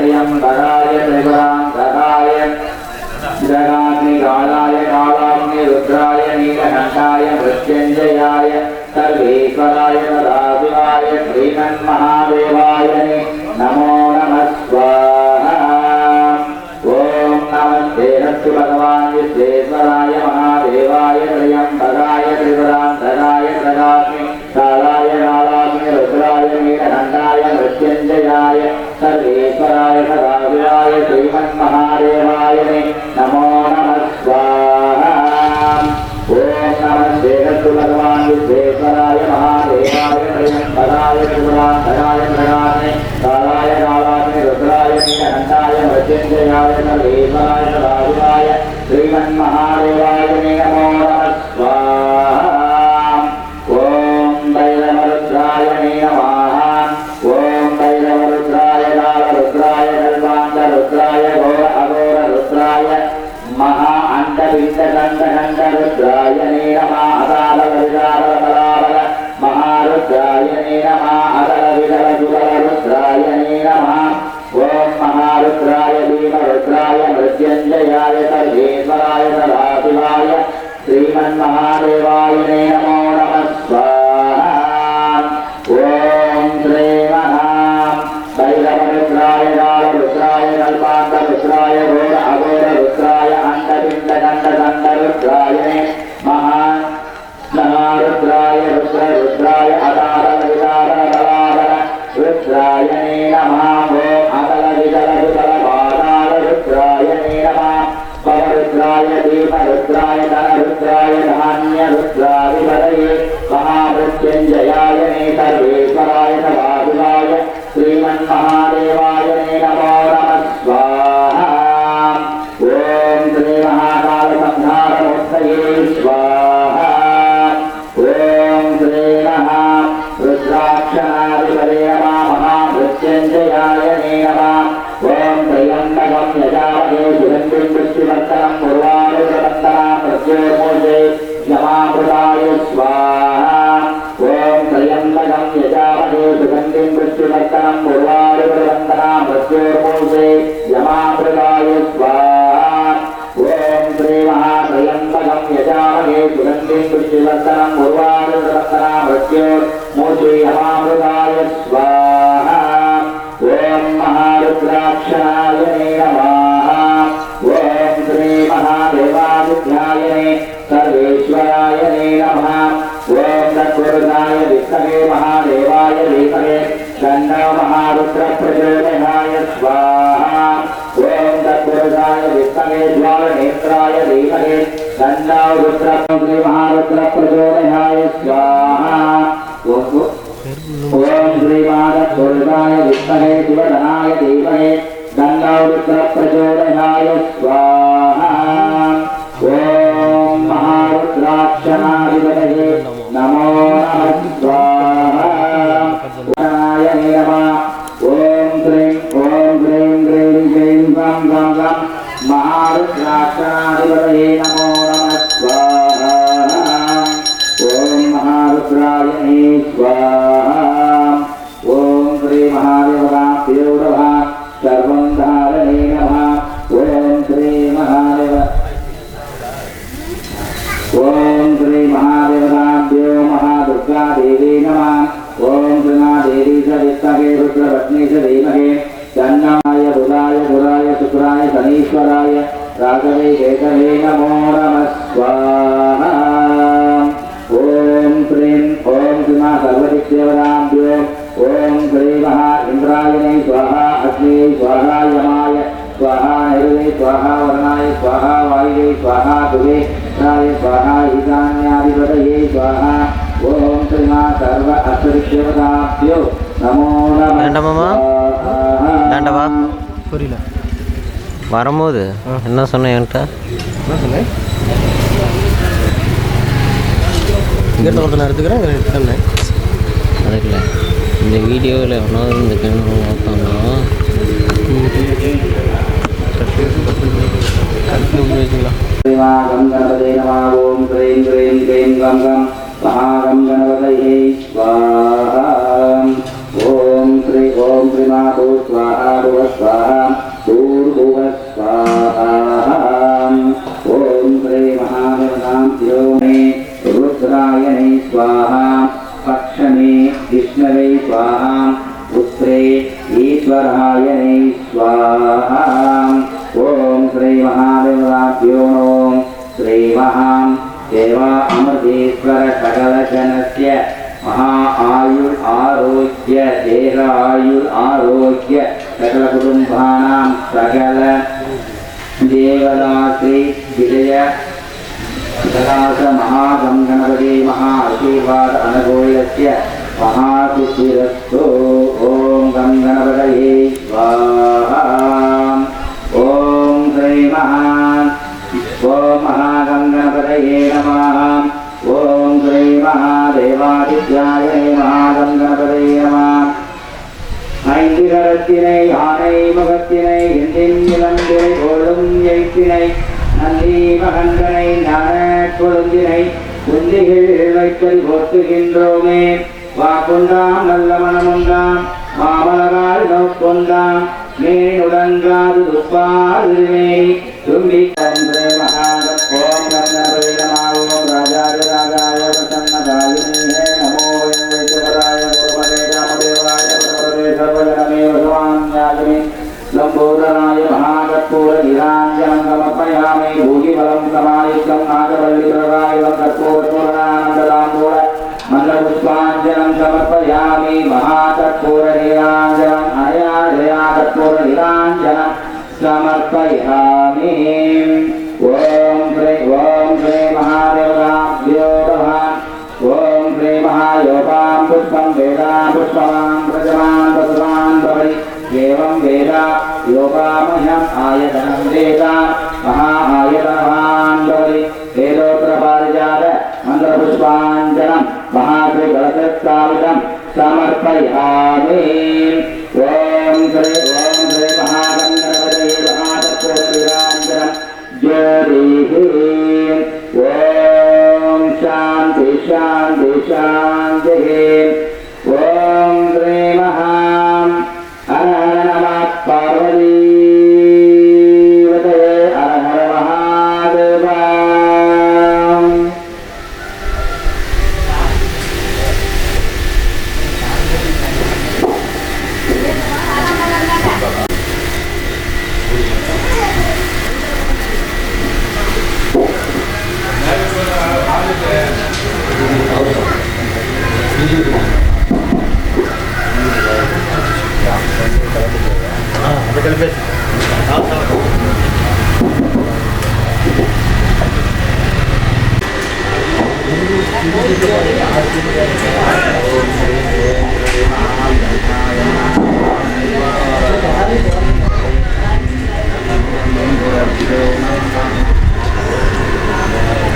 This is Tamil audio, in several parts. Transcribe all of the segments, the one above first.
त्र्यम्बराय त्रिपुरान्तकाय जगाग्नि कालाय कालाग्नि रुद्राय नीलकण्ठाय मृत्युञ्जयाय सर्वेश्वराय सदाशिवाय श्रीमन्महादेवाय नमो नमः स्वाहा ॐ नमस्ते रस्तु भगवान् నారాయణి నమో నమ స్వాహ. ఓం నమ శ్రీరస్తు భగవాన్ విశ్వేశ్వరాయ మహాదేవాయ పదాయ శివరాయ ప్రగాయ కాలాయ కాలాయ రుద్రాయ అనంతాయ మృత్యుంజయాయ నమో నమ స్వాహ. วิตนันตนันตรุตรา सुगन्धिं पुष्टिवर्तनं उर्वारुकवन्दना प्रत्योर्मूर्ते यमामृताय स्वाहा ॐ श्रीमहात्रयम्बकं यजामहे सुगन्धिं पुष्टिवर्तनं उर्वारुकवन्दना प्रत्योर्मूर्ते यमामृताय स्वाहा ॐ महारुद्राक्षाय रुद्र श्रीमहारुद्रप्रचोदयाय स्वाहा ॐ श्रीमादत्पुरुषाय विष्णवे शिवधनाय धीमहे गन्धौरुद्रप्रचोदयाय स्वाहा। ॐ महारुद्राक्षणाधिपतये ॐ श्रीमा सर्वदिक्देवताभ्यो ॐ श्री महा इन्द्रायणे स्वाहा अग्ने स्वाहा यमाय स्वाहा नैरुवे स्वाहा वर्णाय स्वाहा वायुवे स्वाहा दुवे राय स्वाहा ईशान्याधिपतये स्वाहा ॐ श्रीमा सर्व अष्टदिक्देवताभ्यो नमो नमः வேண்டாமாம்மா? स्वाहा. வேண்டவா புரியல வரும்போது என்ன சொன்னேன் என்கிட்ட என்ன சொன்னேன் இங்கிட்ட ஒருத்தனை எடுத்துக்கிறேன் இங்கே எடுத்துக்கிறேன் அதுக்கில் இந்த வீடியோவில் எவ்வளோ இந்த கேமரா பார்த்தாங்களோ மகாகம் கணபதையே ஓம் ஸ்ரீ ஓம் ஸ்ரீ மாபூ ஸ்வாஹா புவ ஸ்வாஹா பூர்புவ స్వాహాం ఓం శ్రీ మహాగణాం యోమే రుద్రాయ స్వాహా विष्णवे स्वाहा, पुत्रे ईश्वराय नै स्वाहा। ॐ श्रीमहादेवताभ्यो नो श्रीमहां देवा अमृतेश्वरकलशनस्य महा आयु आरोग्य देह आयु आरोग्य सकल सकलकुटुम्बानां सकल देवदात्री विजय। विलासमहागङ्गणपति महाआशीर्वाद अनुकूलस्य महासिद्धिरस्तु ॐ गङ्गणपतये स्वाहा ॐ श्री महा ॐ महागङ्गणपतये नमः ॐ श्री महादेवादित्याय महागङ्गणपतये नमः ஐந்து கரத்தினை ஆனை முகத்தினை எந்தின் இளந்திரை போலும் எய்ப்பினை நந்தி மகன்களை ஞான கொழுந்தினை குந்திகள் வைத்தல் போற்றுகின்றோமே వాక్కుందాం నల్లమణముందాం మామలగాడు నవ్వుకుందాం మేణుడంగాదు దుస్వాదుమే తుమ్మి తండ్రే మహాగోం రత్నపరిణమావో రాజాయ రాగాయ ప్రసన్న దాగినే నమో వయం వేదపరాయ గోపదే రామదేవాయ ప్రపదే సర్వజనమే వసువాన్యాగమి లంబోదరాయ మహాకర్పూర గిరాంజనం భూగి బలం సమాయుక్తం నాగవల్లి ప్రదాయుధం కర్పూర పూర్ణాన गन्धपुष्पाञ्जलम् समर्पयामि महाकर्पूरनीराञ्जनम् अनयाजया कर्पूरनीराञ्जनम् समर्पयामि। ॐ श्री ॐ श्री ॐ श्री महायोगां पुष्पं वेदां पुष्पमां प्रजमां भवति। एवं वेदा योगामह्यम् आयतनं वेदाम् समर्पयामि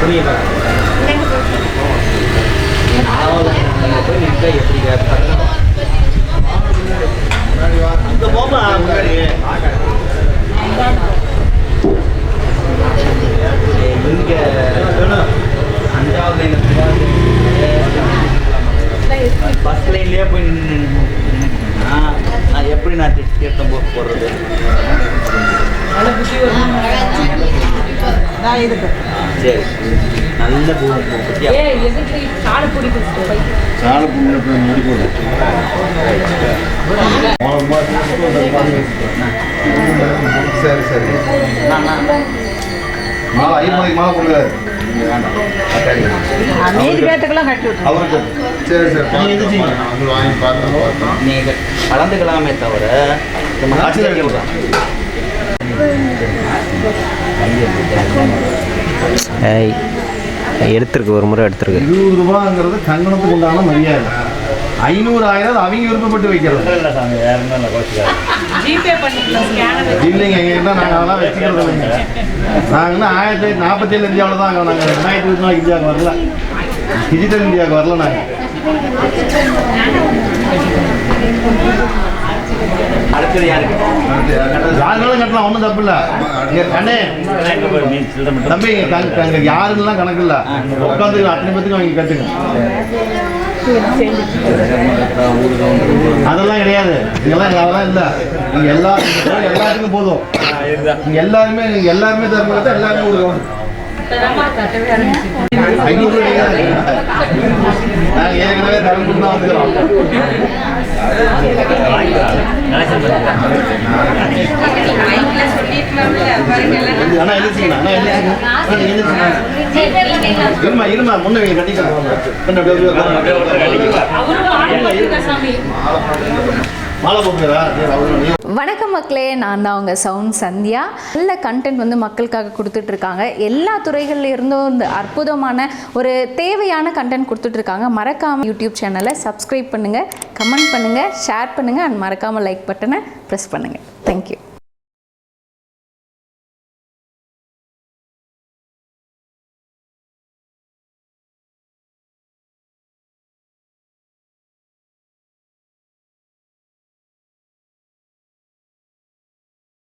Terima kasih. நான் தீர்த்தம் போடுறது. சரி. நல்ல பூ சரி மாலை மீதி பேத்துக்கெல்லாம் கட்டி அவருக்கு சரி சரி. வந்து வாங்கி பார்த்தோம் கலந்துக்கலாமே தவிர நம்ம எடுத்திருக்கு ஒரு முறை எடுத்திருக்கு. இருபது ரூபாங்கிறது கங்கணத்துக்கு உண்டான மரியாதை. ஐநூறு ஆயிரம் அவங்க விருப்பப்பட்டு வைக்கிறது. ஜிபே பண்ணிக்கலாம் ஸ்கேனர் இல்லைங்க எங்ககிட்ட நாங்கள் அதெல்லாம் வச்சுக்கிறது இல்லைங்க. நாங்கள் இன்னும் ஆயிரத்தி தொள்ளாயிரத்தி நாற்பத்தேழு இந்தியாவில் தான் நாங்கள் ரெண்டாயிரத்தி இருபத்தி நாலு இந்தியாவுக்கு வரல. டிஜிட்டல் இந்தியாவுக்கு வரல நாங்கள் அடுத்தது யாருக்கு யாருனாலும் கட்டலாம் ஒன்றும் தப்பு இல்லை. கண்ணே. தம்பி இங்கே கணக்கு அங்கே யாருன்னெலாம் கணக்கு இல்லை. உட்காந்து அத்தனை பேத்துக்கும் அவங்க கற்றுங்க அதெல்லாம் கிடையாது. இதெல்லாம் அதெல்லாம் இல்லை. நீங்கள் எல்லா எல்லாத்துக்கும் போதும். நீங்கள் எல்லாருமே நீங்கள் எல்லாருமே தரும்போது எல்லாருமே கொடுக்கணும் ஐநூறு நாங்கள் ஏற்கனவே தரம் தான் வந்துக்கிறோம். அண்ணா எழுதிச்சிங்கண்ணா அண்ணா இருமா இருமா முன்ன வைங்க கட்டிக்கலாம் வணக்கம் மக்களே நான் தான் உங்கள் சவுண்ட் சந்தியா. நல்ல கண்டென்ட் வந்து மக்களுக்காக கொடுத்துட்ருக்காங்க. எல்லா துறைகள்ல இருந்தும் இந்த அற்புதமான ஒரு தேவையான கண்டென்ட் கொடுத்துட்ருக்காங்க. மறக்காமல் யூடியூப் சேனலை சப்ஸ்கிரைப் பண்ணுங்கள் கமெண்ட் பண்ணுங்கள் ஷேர் பண்ணுங்கள் அண்ட் மறக்காமல் லைக் பட்டனை ப்ரெஸ் பண்ணுங்கள் தேங்க்யூ